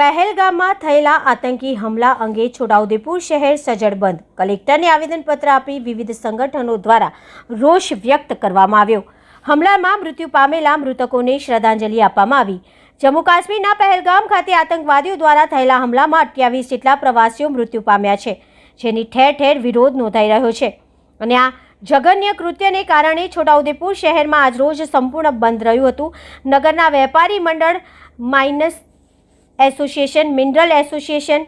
પહેલગામમાં થયેલા આતંકી હમલા અંગે છોટાઉદેપુર શહેર સજ્જડ બંધ. કલેક્ટરને આવેદનપત્ર આપી વિવિધ સંગઠનો દ્વારા રોષ વ્યક્ત કરવામાં આવ્યો. હમલામાં મૃત્યુ પામેલા મૃતકોને શ્રદ્ધાંજલિ આપવામાં આવી. જમ્મુ કાશ્મીરના પહેલગામ ખાતે આતંકવાદીઓ દ્વારા થયેલા હમલામાં અઠ્યાવીસ જેટલા પ્રવાસીઓ મૃત્યુ પામ્યા છે, જેની ઠેર ઠેર વિરોધ નોંધાઈ રહ્યો છે. અને આ જઘન્ય કૃત્યને કારણે છોટાઉદેપુર શહેરમાં આજરોજ સંપૂર્ણ બંધ રહ્યું હતું. નગરના વેપારી મંડળ માઇનસ એસોસિએશન, મિનરલ એસોસિએશન,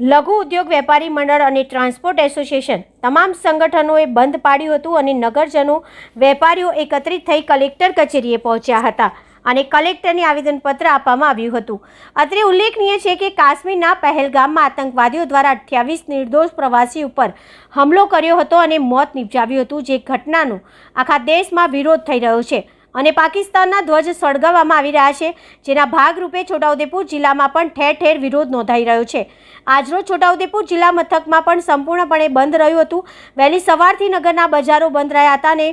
લઘુ ઉદ્યોગ વેપારી મંડળ અને ટ્રાન્સપોર્ટ એસોસિએશન તમામ સંગઠનોએ બંધ પાડ્યું હતું અને નગરજનો, વેપારીઓ એકત્રિત થઈ કલેક્ટર કચેરીએ પહોંચ્યા હતા અને કલેક્ટરને આવેદનપત્ર આપવામાં આવ્યું હતું. અત્રે ઉલ્લેખનીય છે કે કાશ્મીરના પહેલગામમાં આતંકવાદીઓ દ્વારા અઠ્યાવીસ નિર્દોષ પ્રવાસી ઉપર હુમલો કર્યો હતો અને મોત નિપજાવ્યું હતું, જે ઘટનાનો આખા દેશમાં વિરોધ થઈ રહ્યો છે. અને પાકિસ્તાનના ધ્વજ સળગાવવામાં આવી રહ્યા છે, જેના ભાગરૂપે છોટાઉદેપુર જિલ્લામાં પણ ઠેર ઠેર વિરોધ નોંધાઈ રહ્યો છે. આજરોજ છોટાઉદેપુર જિલ્લા મથકમાં પણ સંપૂર્ણપણે બંધ રહ્યું હતું. વહેલી સવારથી નગરના બજારો બંધ રહ્યા હતા અને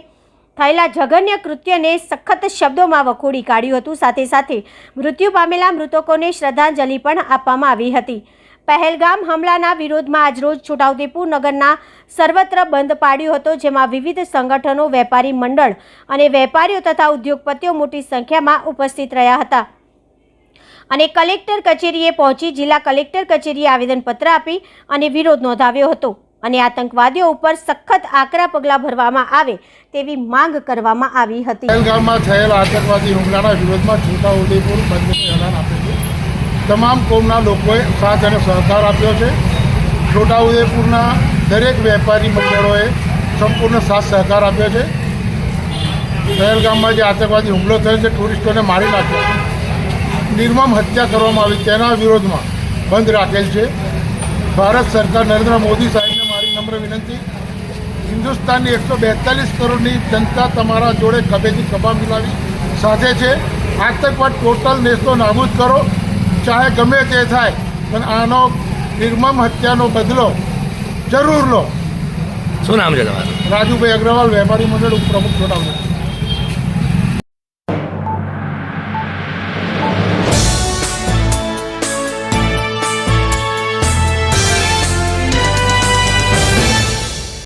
થયેલા જઘન્ય કૃત્યને સખત શબ્દોમાં વખોડી કાઢ્યું હતું. સાથે સાથે મૃત્યુ પામેલા મૃતકોને શ્રદ્ધાંજલિ પણ આપવામાં આવી હતી. પહેલગામ હમલાના વિરોધમાં આજરોજ છોટાઉદેપુર નગરના સર્વત્ર બંધ પાડ્યો હતો, જેમાં વિવિધ સંગઠનો, વેપારી મંડળ અને વેપારીઓ તથા ઉદ્યોગપતિઓ મોટી સંખ્યામાં ઉપસ્થિત રહ્યા હતા. અને કલેક્ટર કચેરીએ પહોંચી જિલ્લા કલેક્ટર કચેરીએ આવેદનપત્ર આપી અને વિરોધ નોંધાવ્યો હતો. અને આતંકવાદીઓ ઉપર સખત આકરા પગલાં ભરવામાં આવે તેવી માંગ કરવામાં આવી હતી. થયેલા આતંકવાદી હુમલાના વિરોધમાં છોટાઉદેપુર બંધનું આપ્યું તમામ કોમના લોકોએ સાથ અને સહકાર આપ્યો છે. છોટાઉદેપુરના દરેક વેપારી મંડળોએ સંપૂર્ણ સાથ સહકાર આપ્યો છે. પહેલગામમાં જે આતંકવાદી હુમલો થયો છે, ટુરિસ્ટોને મારી નાખ્યો. નિર્મમ હત્યા કરવામાં આવી, તેના વિરોધમાં બંધ રાખેલ છે. ભારત સરકાર નરેન્દ્ર મોદી સાહેબને મારી નમ્ર વિનંતી, હિન્દુસ્તાનની એકસો બેતાલીસ કરોડની જનતા તમારા જોડે ખભેથી ખભા મિલાવી સાથે છે. આતંકવાદ ટોટલ નેસ્તો નાબૂદ કરો. ચાહે ગમે તે થાય પણ આનો નિર્મમ હત્યાનો બદલો જરૂર લો. શું નામ છે તમારું? રાજુભાઈ અગ્રવાલ વેપારી મંડળ ઉપપ્રમુખ છોટાઉદેપુર.